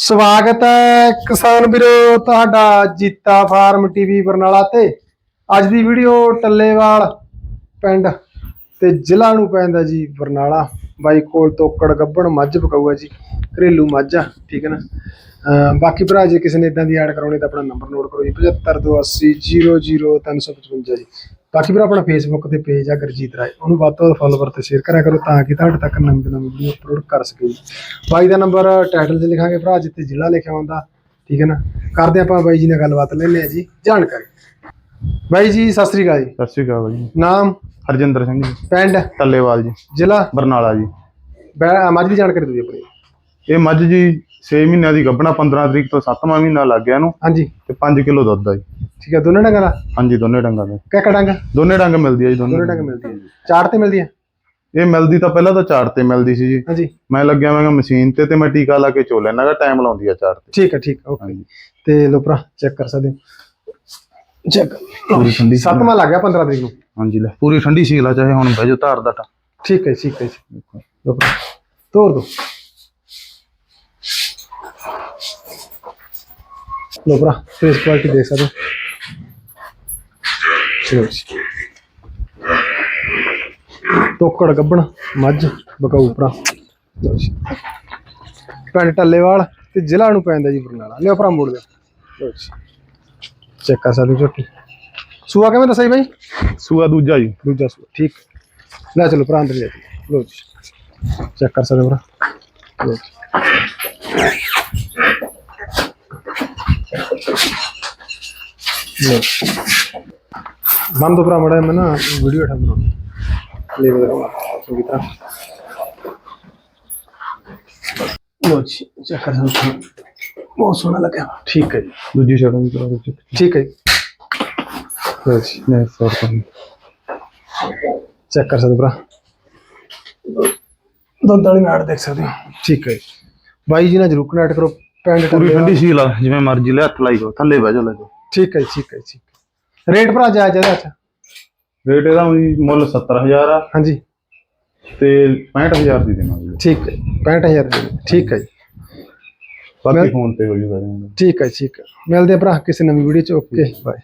ਸਵਾਗਤ ਹੈ ਕਿਸਾਨ ਵੀਰੋ, ਤੁਹਾਡਾ ਜੀਤਾ ਫਾਰਮ ਟੀਵੀ ਬਰਨਾਲਾ ਤੇ। ਅੱਜ ਦੀ ਵੀਡੀਓ ਟੱਲੇਵਾਲ ਪਿੰਡ ਤੇ ਜ਼ਿਲ੍ਹਾ ਨੂੰ ਪੈਂਦਾ ਜੀ ਬਰਨਾਲਾ। ਬਾਈ ਕੋਲ ਤੋਕੜ ਗੱਬਣ, ਮੱਝ ਪਕਾਊਗਾ ਜੀ। ਘਰੇਲੂ ਮੱਝ ਆ, ਠੀਕ ਹੈ ਨਾ? ਬਾਕੀ ਭਰਾ, ਜੇ ਕਿਸੇ ਨੇ ਇਦਾਂ ਦੀ ਐਡ ਕਰਾਉਣੀ ਤਾਂ ਆਪਣਾ ਨੰਬਰ ਨੋਟ ਕਰੋ ਜੀ 7528000355 ਜੀ। ਬਾਕੀ ਭਰਾ ਆਪਣਾ ਫੇਸਬੁੱਕ ਤੇ ਪੇਜ ਆ ਗੁਰਜੀਤ ਰਾਏ ਉਹਨੂੰ ਵੱਧ ਤੋਂ ਵੱਧ ਫੋਲੋਵਰ ਤੇ ਸ਼ੇਅਰ ਕਰਿਆ ਕਰੋ ਤਾਂ ਕਿ ਤੁਹਾਡੇ ਤੱਕ ਨਵੀਂ ਤੋਂ ਨਵੀਂ ਵੀਡੀਓ ਅਪਲੋਡ ਕਰ ਸਕੇ ਬਾਈ ਦਾ ਨੰਬਰ ਟਾਈਟਲ 'ਚ ਲਿਖਾਂਗੇ ਭਰਾ ਜਿੱਥੇ ਜ਼ਿਲ੍ਹਾ ਲਿਖਿਆ ਹੁੰਦਾ ਠੀਕ ਹੈ ਨਾ? ਕਰਦੇ ਆਪਾਂ ਬਾਈ ਜੀ ਨਾਲ ਗੱਲਬਾਤ ਲੈਣੇ ਆ ਜੀ ਜਾਣਕਾਰੀ। ਬਾਈ ਜੀ ਸਤਿ ਸ੍ਰੀ ਅਕਾਲ ਜੀ। ਸਤਿ ਸ਼੍ਰੀ ਅਕਾਲ ਜੀ। ਨਾਮ? ਹਰਜਿੰਦਰ ਸਿੰਘ ਜੀ। ਪਿੰਡ? ਟੱਲੇਵਾਲ ਜੀ। ਜ਼ਿਲ੍ਹਾ? ਬਰਨਾਲਾ ਜੀ। ਬੈ- ਮੱਝ ਦੀ ਜਾਣਕਾਰੀ ਦਿਓ ਜੀ ਆਪਣੀ। ਇਹ ਮੱਝ ਜੀ 6 ਮਹੀਨਿਆਂ ਦੀ ਗੱਭਣਾ 15 ਤਰੀਕ ਤੋਂ 7ਵਾਂ ਮਹੀਨਾ ਲੱਗ ਗਿਆ ਇਹਨੂੰ। ਹਾਂਜੀ। ਤੇ 5 ਕਿਲੋ ਦੁੱਧ ਆ ਜੀ। ਠੀਕ ਹੈ ਦੋਨੇ ਡੰਗਾਂ ਦਾ? ਹਾਂਜੀ ਦੋਨੇ ਡੰਗਾਂ ਦੇ। ਕਿਹੜਾ ਡੰਗ? ਦੋਨੇ ਡੰਗ ਮਿਲਦੀ ਆ ਜੀ ਦੋਨੇ ਦੋਨੇ ਡੰਗ ਮਿਲਦੀ ਹੈ ਚਾਰ ਤੇ ਮਿਲਦੀ ਹੈ ਇਹ ਮਿਲਦੀ ਤਾਂ ਪਹਿਲਾਂ ਤਾਂ ਚਾਰ ਤੇ ਮਿਲਦੀ ਸੀ ਜੀ। ਹਾਂਜੀ। ਮੈਂ ਲੱਗਿਆ ਮੈਂ ਮਸ਼ੀਨ ਤੇ ਤੇ ਮੈਂ ਟੀਕਾ ਲਾ ਕੇ ਚੋ ਲੈਣਾ ਗਾ ਟਾਈਮ ਲਾਉਂਦੀ ਆ ਚਾਰ ਤੇ। ਠੀਕ ਹੈ ਠੀਕ ਓਕੇ ਹਾਂਜੀ। ਤੇ ਲੋ ਭਰਾ ਚੈੱਕ ਕਰ ਸਕਦੇ ਹੋ। ਚੈੱਕ ਪੂਰੀ ਠੰਡੀ ਸੀ। ਸੱਤਵਾਂ ਲੱਗ ਗਿਆ 15 ਤਰੀਕ ਨੂੰ। ਹਾਂਜੀ ਲੈ ਪੂਰੀ ਠੰਡੀ ਸੀਲ ਆ ਚਾਹੇ ਹੁਣ ਬਹਿ ਜਾਓ ਧਾਰ ਦਾ ਟਾ ਠੀਕ ਹੈ ਠੀਕ ਹੈ ਜੀ। ਲੋ ਭਰਾ ਤੋੜ ਦੋ। ਲੋ ਭਰਾ ਫੇਸ ਕੁਆਲਿਟੀ ਦੇਖ ਸਕਦੇ ਚਲੋ ਜੀ। ਟੋਕੜ ਗੱਬਣ ਮੱਝ ਬਕਾਊ ਭਰਾ। ਪਿੰਡ ਟੱਲੇਵਾਲ ਤੇ ਜ਼ਿਲ੍ਹਾ ਨੂੰ ਪੈਂਦਾ ਜੀ ਬਰਨਾਲਾ। ਲਿਓ ਭਰਾ ਮੋੜ ਲਓ ਚੈੱਕ ਕਰ ਸਕਦੇ ਝੋਟੀ। ਸੂਆ ਕਿਵੇਂ ਦੱਸਿਆ ਜੀ ਬਾਈ? ਸੂਆ ਦੂਜਾ ਜੀ। ਦੂਜਾ ਸੂਆ ਠੀਕ। ਲੈ ਚਲੋ ਭਰਾ ਅੰਦਰ ਜੀ ਲਓ ਜੀ। ਚੈੱਕ ਕਰ ਸਕਦੇ ਭਰਾ। ਲਓ। ਬੰਦ ਭਰਾ ਮੜਾ ਮੈਂ ਨਾ ਵੀਡੀਓ ਠਾ ਬਣਾਉਣੀ ਲੈ ਬਦਲ ਚੰਗੀ ਤਰ੍ਹਾਂ ਲਓ ਜੀ ਚੈੱਕ ਕਰ ਸਕਦੇ ਹੋ ਬਹੁਤ ਸੋਹਣਾ ਲੱਗਿਆ। ਠੀਕ ਹੈ ਜੀ। ਦੂਜੀ ਸਾਈਡ ਵੀ ਕਰਾ ਦਿਓ ਠੀਕ ਹੈ ਲਓ ਜੀ ਨੇ ਸੌਰ ਕਰਨ ਚੈੱਕ ਕਰ ਸਕਦੇ ਭਰਾ? ਦੁੱਧ ਵਾਲੀ ਨਾੜ ਦੇਖ ਸਕਦੇ ਹੋ। ਠੀਕ ਹੈ ਜੀ। ਬਾਈ ਜੀ ਨਾਲ ਜਰੂਰ ਕਨੈਕਟ ਕਰੋ। ਪਿੰਡ ਪੂਰੀ ਠੰਡੀ ਸੀਲ ਆ ਜਿਵੇਂ ਮਰਜ਼ੀ ਲੈ ਹੱਥ ਲਾਈ ਜਾਓ ਥੱਲੇ ਬਹਿ ਜਾਓ ਲੈ ਜਾਓ। ਠੀਕ ਹੈ ਜੀ, ਠੀਕ ਹੈ ਜੀ, ਠੀਕ ਹੈ। ਰੇਟ ਭਰਾ ਜਾਇਜ਼ ਇਹਦਾ ਅੱਛਾ ਰੇਟ ਇਹਦਾ ਵੀ ਮੁੱਲ 70000 ਆ। ਹਾਂਜੀ। ਤੇ 65000 ਦੀ ਦੇਵਾਂਗੇ ਠੀਕ ਹੈ 65000 ਰੁਪਏ ਠੀਕ ਹੈ ਜੀ। ਬਾਕੀ ਫੋਨ ਤੇ ਹੋ ਜੂਗਾ ਠੀਕ ਹੈ ਠੀਕ ਹੈ। ਮਿਲਦੇ ਆ ਭਰਾ ਕਿਸੇ ਨਵੀਂ ਵੀਡੀਓ ਚ ਓਕੇ ਬਾਏ।